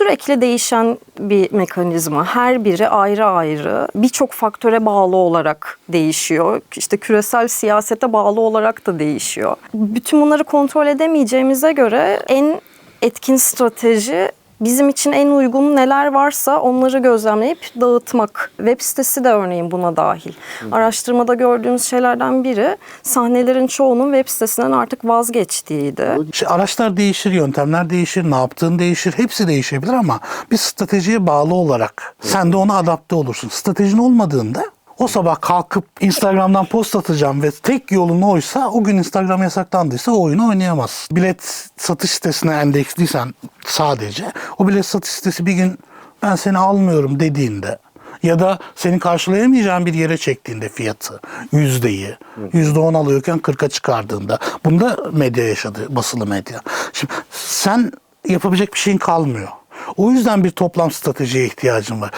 sürekli değişen bir mekanizma. Her biri ayrı ayrı birçok faktöre bağlı olarak değişiyor. İşte küresel siyasete bağlı olarak da değişiyor. Bütün bunları kontrol edemeyeceğimize göre en etkin strateji bizim için en uygun neler varsa onları gözlemleyip dağıtmak. Web sitesi de örneğin buna dahil. Araştırmada gördüğümüz şeylerden biri sahnelerin çoğunun web sitesinden artık vazgeçtiğiydi. İşte araçlar değişir, yöntemler değişir, ne yaptığın değişir. Hepsi değişebilir ama bir stratejiye bağlı olarak sen de ona adapte olursun. Stratejin olmadığında o sabah kalkıp Instagram'dan post atacağım ve tek yolun oysa o gün Instagram yasaklandıysa o oyunu oynayamazsın. Bilet satış sitesine endeksliysen sadece o bilet satış sitesi bir gün ben seni almıyorum dediğinde ya da senin karşılayamayacağın bir yere çektiğinde fiyatı, yüzdeyi, yüzde on alıyorken 40'a çıkardığında. Bunda medya yaşadı, basılı medya. Şimdi sen yapabilecek bir şeyin kalmıyor. O yüzden bir toplam stratejiye ihtiyacın var.